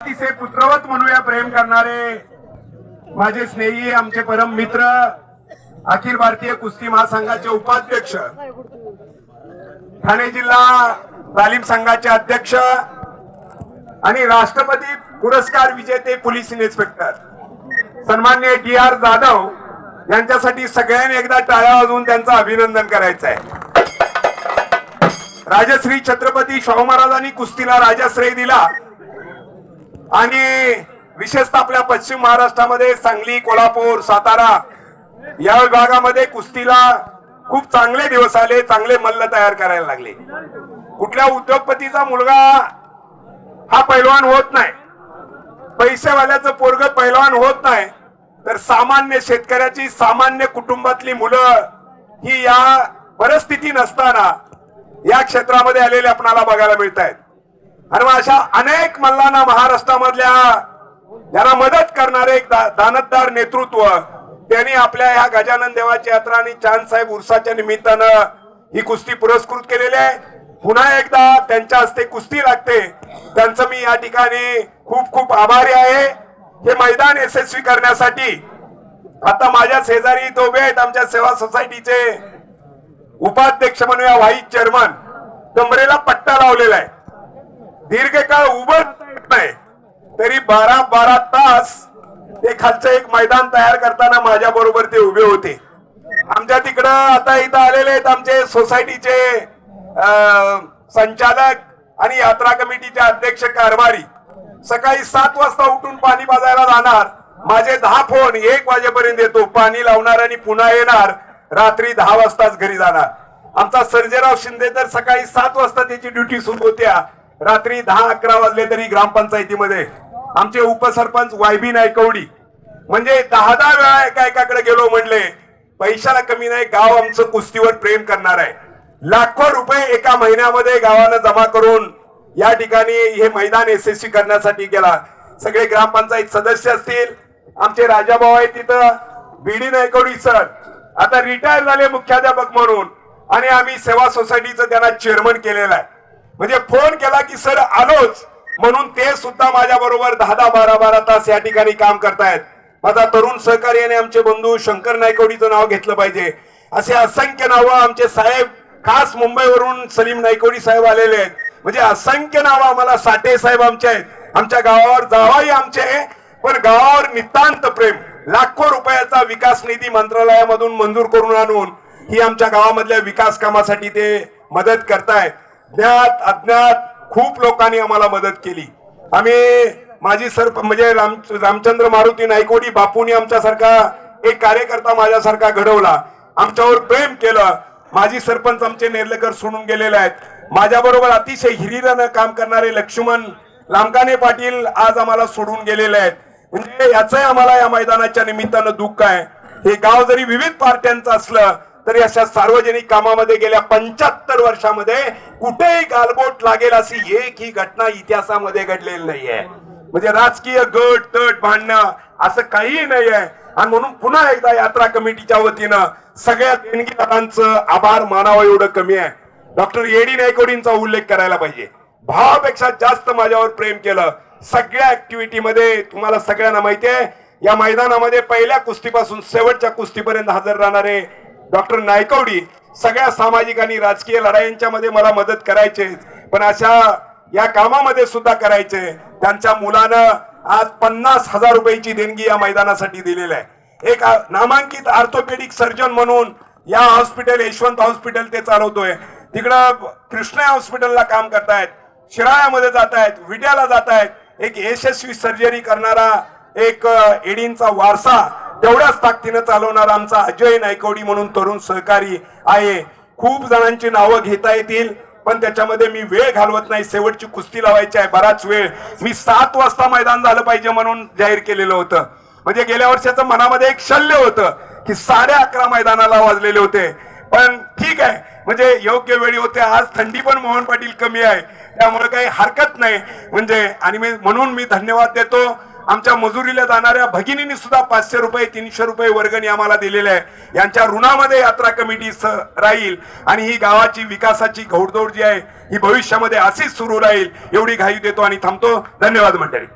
अतिशय पुत्रवत म्हणूया प्रेम करणारे माझे स्नेही आमचे परम मित्र अखिल भारतीय कुस्ती महासंघाचे उपाध्यक्ष ठाणे जिल्हा तालीम संघाचे अध्यक्ष आणि राष्ट्रपती पुरस्कार विजेते पोलीस इन्स्पेक्टर. सन्मान्य डी आर जाधव यांच्यासाठी सगळ्यांनी एकदा टाळ्या वाजवून त्यांचं अभिनंदन करायचं आहे राजश्री छत्रपती शाहू महाराजांनी कुस्तीला राजाश्रय दिला. आणि विशेषतः आपल्या पश्चिम महाराष्ट्रामध्ये सांगली कोल्हापूर सातारा या विभागामध्ये कुस्तीला खूप चांगले दिवस आले चांगले मल्ल तयार करायला लागले. कुठल्या उद्योगपतीचा मुलगा हा पैलवान होत नाही पैसेवाल्याचं पोरग पैलवान होत नाही तर सामान्य शेतकऱ्याची सामान्य कुटुंबातली मुलं ही या परिस्थिती नसताना या क्षेत्रामध्ये आलेले आपणाला बघायला मिळत आहेत आणि मग अशा अनेक मल्लांना महाराष्ट्रामधल्या याला मदत करणारे एक दा- दानतदार नेतृत्व त्यांनी आपल्या ह्या गजानन देवाची यात्रा आणि चांद साहेब उर्साच्या निमित्तानं ही कुस्ती पुरस्कृत केलेली आहे. पुन्हा एकदा त्यांच्या हस्ते कुस्ती लागते. त्यांचं मी या ठिकाणी खूप खूप आभारी आहे. हे मैदान यशस्वी करण्यासाठी आता माझ्या शेजारी इथं उभे आहेत आमच्या सेवा सोसायटीचे उपाध्यक्ष म्हणूया व्हाईस चेअरमन. कमरेला पट्टा लावलेला आहे. दीर्घकाळ उभं येत नाही. तरी बारा बारा तास ते खालचं एक मैदान तयार करताना माझ्या बरोबर ते उभे होते. आमच्या तिकडं आता इथं आलेले आहेत आमचे सोसायटीचे संचालक आणि यात्रा कमिटीचे अध्यक्ष कारभारी. सकाळी सात वाजता उठून पाणी पाजायला जाणार. माझे दहा फोन एक वाजेपर्यंत येतो. पाणी लावणार आणि पुन्हा येणार. रात्री दहा वाजताच घरी जाणार. आमचा सर्जेराव शिंदे तर सकाळी सात वाजता त्याची ड्युटी सुरू होत्या. रात्री दहा अकरा वाजले तरी ग्रामपंचायतीमध्ये. आमचे उपसरपंच वायबी नायकवडी. म्हणजे दहा दहा वेळा एका एकाकडे गेलो म्हणले पैशाला कमी नाही गाव आमचं कुस्तीवर प्रेम करणार आहे. लाखो रुपये एका महिन्यामध्ये गावानं जमा करून या ठिकाणी हे मैदान यशस्वी करण्यासाठी गेला. सगळे ग्रामपंचायत सदस्य असतील. आमचे राजाभाऊ आहेत तिथं. B D Naikwadi sir. आता रिटायर झाले मुख्याध्यापक म्हणून. आणि आम्ही सेवा सोसायटीचं त्यांना चेअरमन केलेलं आहे. म्हणजे फोन केला की सर आलोच. म्हणून ते सुद्धा माझ्या बरोबर दहा दहा बारा बारा तास या ठिकाणी काम करतायत. माझा तरुण सहकारी आणि आमचे बंधू शंकर नायकोडीचं नाव घेतलं पाहिजे. असे असंख्य नावं आमचे साहेब खास मुंबईवरून सलीम नायकोडी साहेब आलेले आहेत. म्हणजे असंख्य नावं आम्हाला साठे साहेब आमचे आहेत. आमच्या गावावर जावाही आमचे आहे, पण गावावर नितांत प्रेम. लाखो रुपयाचा विकास निधी मंत्रालयामधून मंजूर करून आणून ही आमच्या गावामधल्या विकास कामासाठी ते मदत करतायत. ज्ञात अज्ञात खूप लोकांनी आम्हाला मदत केली. आम्ही माझी सर म्हणजे राम रामचंद्र मारुती नायकोडी बापूंनी आमच्यासारखा एक कार्यकर्ता माझ्यासारखा घडवला. आमच्यावर प्रेम केलं. माझी सरपंच आमचे नेर्लेकर सोडून गेलेले आहेत. माझ्याबरोबर अतिशय हिरिरानं काम करणारे लक्ष्मण लांबकाने पाटील आज आम्हाला सोडून गेलेले आहेत. म्हणजे याचंही आम्हाला या मैदानाच्या निमित्तानं दुःख आहे. हे गाव जरी विविध पार्ट्यांचं असलं तरी अशा सार्वजनिक कामामध्ये गेल्या पंच्याहत्तर वर्षामध्ये कुठेही गालबोट लागेल अशी एक ही घटना इतिहासामध्ये घडलेली नाहीये. म्हणजे राजकीय गट तट भांडणं असं काहीही नाहीये. आणि म्हणून पुन्हा एकदा यात्रा कमिटीच्या वतीनं सगळ्या देणगीदारांचं आभार मानावं एवढं कमी आहे. डॉक्टर एडी नायकोडींचा उल्लेख करायला पाहिजे. भावापेक्षा जास्त माझ्यावर प्रेम केलं. सगळ्या ऍक्टिव्हिटी मध्ये तुम्हाला सगळ्यांना माहिती आहे. या मैदानामध्ये पहिल्या कुस्तीपासून शेवटच्या कुस्तीपर्यंत हजर राहणारे डॉक्टर नायकवडी सगळ्या सामाजिक आणि राजकीय लढायांच्या मध्ये मला मदत करायचे पण अशा या कामामध्ये सुद्धा करायचे त्यांच्या मुलानं आज पन्नास हजार रुपयाची देणगी या मैदानासाठी दिलेली आहे. एक नामांकित ऑर्थोपेडिक सर्जन म्हणून या हॉस्पिटल यशवंत हॉस्पिटल ते चालवतोय. तिकडं कृष्णा हॉस्पिटलला काम करतायत. शिराळ्यामध्ये जात आहेत विड्याला जात आहेत एक यशस्वी सर्जरी करणारा एक एडींचा वारसा तेवढ्याच ताकदीनं चालवणारा आमचा अजय नायकवडी म्हणून तरुण सहकारी आहे. खूप जणांची नावं घेता येतील पण त्याच्यामध्ये मी वेळ घालवत नाही. शेवटची कुस्ती लावायची आहे बराच वेळ. मी सात वाजता मैदान झालं पाहिजे म्हणून जाहीर केलेलं होतं. म्हणजे गेल्या वर्षाचं मनामध्ये एक शल्य होतं की साडे अकरा मैदानाला वाजलेले होते. पण ठीक आहे म्हणजे योग्य वेळी होते. आज थंडी पण मोहन पाटील कमी आहे. त्यामुळे काही हरकत नाही. म्हणजे आणि मी म्हणून मी धन्यवाद देतो. आमच्या मजुरीला जाणाऱ्या भगिनींनी सुद्धा पाचशे रुपये तीनशे रुपये वर्गणी आम्हाला दिलेले आहे. यांच्या ऋणामध्ये यात्रा कमिटी राहील आणि ही गावाची विकासाची घोडदौड जी आहे ही भविष्यामध्ये अशीच सुरू राहील एवढी घाई देतो आणि थांबतो. धन्यवाद मंडळी.